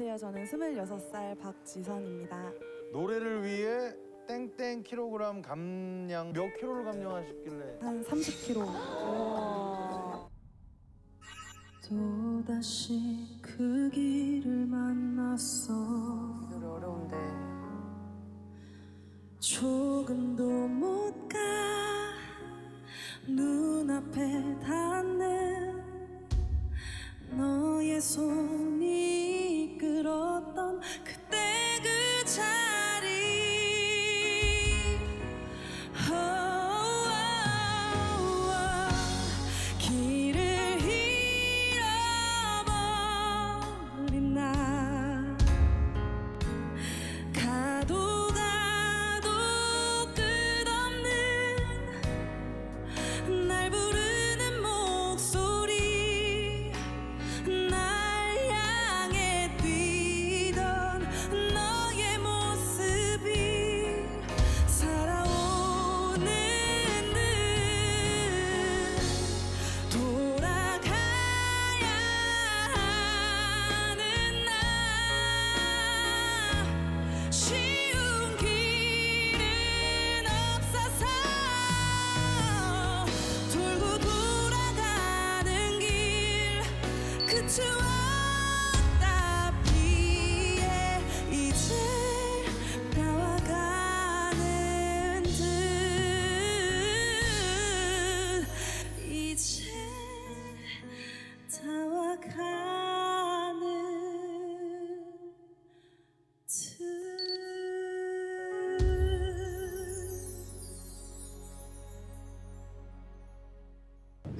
안녕하세요. 저는 26살 박지선입니다. 노래를 위해 땡땡 킬로그램 감량 몇 킬로를 감량하셨길래 한 30kg. 또다시 그 길을 만났어. 노래 어려운데. 조금도 못 가. 눈앞에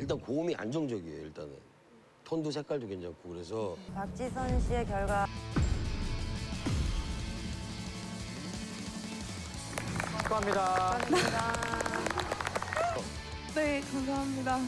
일단 고음이 안정적이에요 일단은 톤도 색깔도 괜찮고 그래서 박지선 씨의 결과 축하합니다. 축하드립니다. 네, 감사합니다.